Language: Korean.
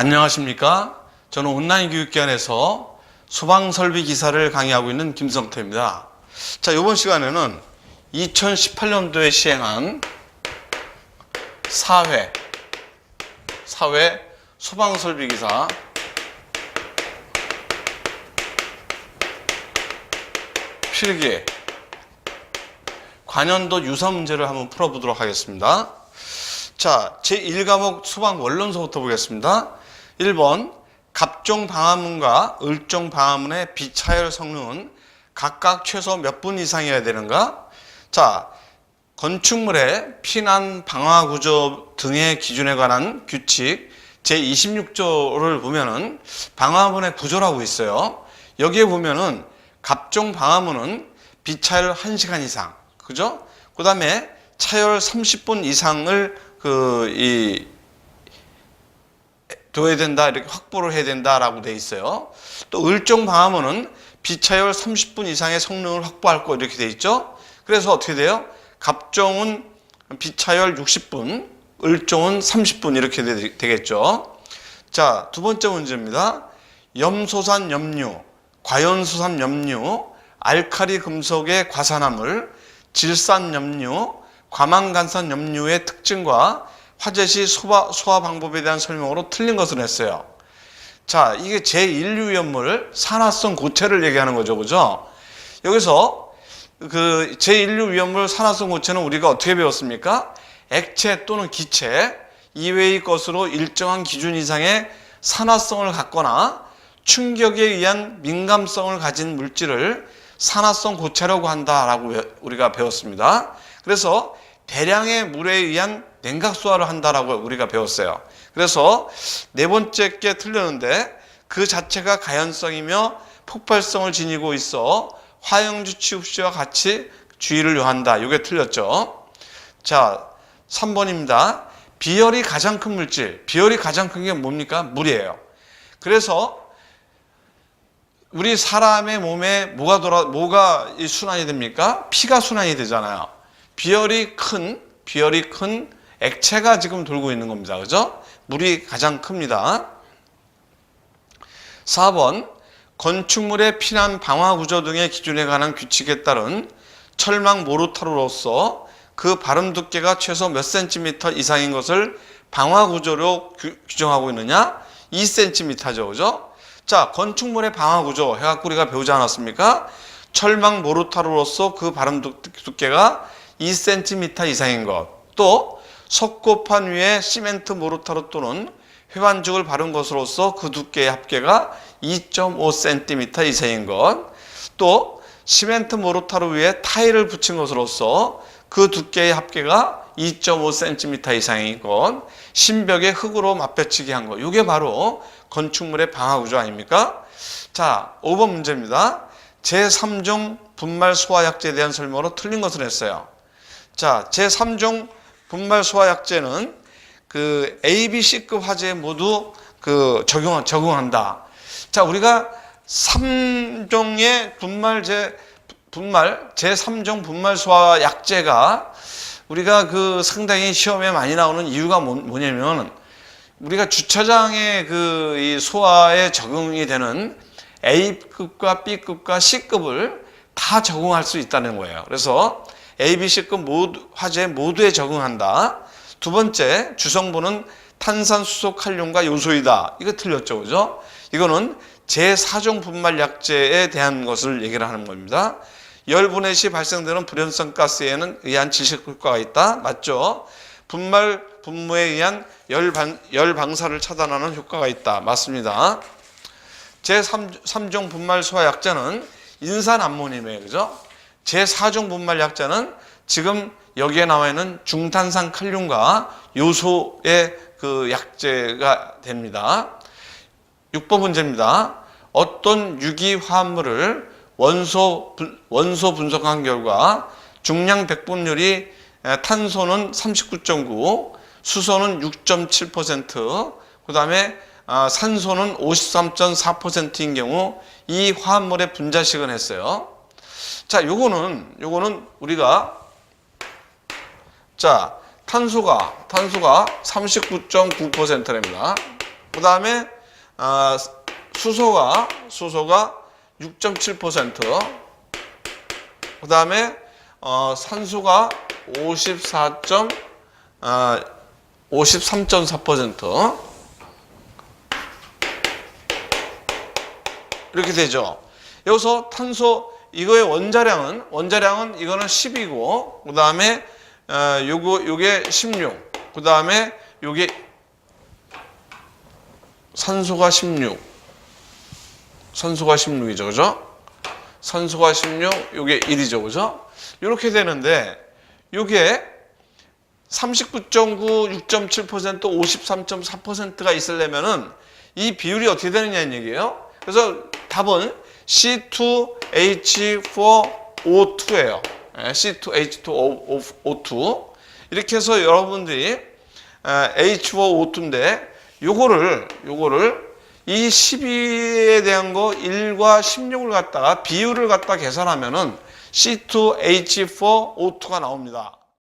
안녕하십니까? 저는 온라인 교육기관에서 소방설비 기사를 강의하고 있는 김성태입니다. 자, 이번 시간에는 2018년도에 시행한 4회, 4회 소방설비 기사 필기 관연도 유사 문제를 한번 풀어보도록 하겠습니다. 자, 제1과목 소방 원론서부터 보겠습니다. 1번 갑종 방화문과 을종 방화문의 비차열 성능은 각각 최소 몇 분 이상이어야 되는가? 자, 건축물의 피난 방화 구조 등의 기준에 관한 규칙 제26조를 보면은 방화문의 구조라고 있어요. 여기에 보면은 갑종 방화문은 비차열 1시간 이상, 그죠? 그 다음에 차열 30분 이상을 그, 이, 둬야 된다, 이렇게 확보를 해야 된다라고 돼 있어요. 또 을종 방화문은 비차열 30분 이상의 성능을 확보할 거 이렇게 돼 있죠. 그래서 어떻게 돼요? 갑종은 비차열 60분, 을종은 30분 이렇게 되, 되겠죠. 자, 두 번째 문제입니다. 염소산 염류, 과연수산 염류, 알카리 금속의 과산화물, 질산 염류, 과망간산 염류의 특징과 화재 시 소화, 소화 방법에 대한 설명으로 틀린 것을 했어요. 자, 이게 제1류 위험물 산화성 고체를 얘기하는 거죠. 그죠? 여기서 그 제1류 위험물 산화성 고체는 우리가 어떻게 배웠습니까? 액체 또는 기체 이외의 것으로 일정한 기준 이상의 산화성을 갖거나 충격에 의한 민감성을 가진 물질을 산화성 고체라고 한다라고 우리가 배웠습니다. 그래서 대량의 물에 의한 냉각 소화를 한다라고 우리가 배웠어요. 그래서 네 번째 게 틀렸는데 그 자체가 가연성이며 폭발성을 지니고 있어 화영주 취급시와 같이 주의를 요한다. 이게 틀렸죠. 자, 3번입니다. 비열이 가장 큰 물질. 비열이 가장 큰 게 뭡니까? 물이에요. 그래서 우리 사람의 몸에 뭐가 돌아 뭐가 순환이 됩니까? 피가 순환이 되잖아요. 비열이 큰 비열이 큰 액체가 지금 돌고 있는 겁니다. 그죠? 물이 가장 큽니다. 4번 건축물의 피난 방화 구조 등의 기준에 관한 규칙에 따른 철망 모르타르로서 그 발음 두께가 최소 몇 센티미터 이상인 것을 방화 구조로 규, 규정하고 있느냐? 2cm죠. 그죠? 자, 건축물의 방화 구조 해갖고 우리가 배우지 않았습니까? 철망 모르타르로서 그 발음 두께가 2cm 이상인 것. 또 석고판 위에 시멘트 모르타르 또는 회반죽을 바른 것으로서 그 두께의 합계가 2.5cm 이상인 것. 또 시멘트 모르타르 위에 타일을 붙인 것으로서 그 두께의 합계가 2.5cm 이상인 것. 신벽에 흙으로 맞배치기 한 것. 이게 바로 건축물의 방화 구조 아닙니까? 자, 5번 문제입니다. 제3종 분말 소화약제에 대한 설명으로 틀린 것을 했어요. 자, 제3종 분말 소화 약제는 그 A, B, C급 화재에 모두 그 적용, 적용한다. 자, 우리가 3종의 분말 제, 분말, 제3종 분말 소화 약제가 우리가 그 상당히 시험에 많이 나오는 이유가 뭐, 뭐냐면 우리가 주차장의 그 이 소화에 적용이 되는 A급과 B급과 C급을 다 적용할 수 있다는 거예요. 그래서 A, B, C급 모두, 화재 모두에 적용한다. 두 번째, 주성분은 탄산수소 칼륨과 요소이다. 이거 틀렸죠. 그죠? 이거는 제4종 분말약제에 대한 것을 얘기를 하는 겁니다. 열분해 시 발생되는 불연성 가스에는 의한 질식 효과가 있다. 맞죠? 분말 분무에 의한 열, 방, 열 방사를 차단하는 효과가 있다. 맞습니다. 제3종 분말 소화 약자는 인산 암모늄이에요. 그죠? 제4종 분말 약자는 지금 여기에 나와 있는 중탄산 칼륨과 요소의 그 약제가 됩니다. 6번 문제입니다. 어떤 유기 화합물을 원소, 원소 분석한 결과 중량 백분율이 탄소는 39.9, 수소는 6.7%, 그 다음에 산소는 53.4%인 경우 이 화합물의 분자식은 했어요. 자, 요거는, 요거는 우리가, 자, 탄소가, 탄소가 39.9%입니다. 그 다음에 아, 수소가 수소가 6.7%. 그 다음에 어, 산소가 54. 아, 53.4%. 이렇게 되죠. 여기서 탄소 이거의 원자량은 원자량은 이거는 10이고 그다음에 어, 요거 요게 16. 그다음에 요게 산소가 16. 산소가 16이죠. 그죠? 산소가 16, 요게 1이죠. 그죠? 이렇게 되는데 요게 39.9, 6.7%, 53.4%가 있으려면은 이 비율이 어떻게 되느냐는 얘기예요. 그래서 답은 C2H4O2예요. C2H2O2 이렇게 해서 여러분들이 H2O2인데 요거를 요거를 이 12에 대한 거 1과 16을 갖다가 비율을 갖다 계산하면은 C2H4O2가 나옵니다.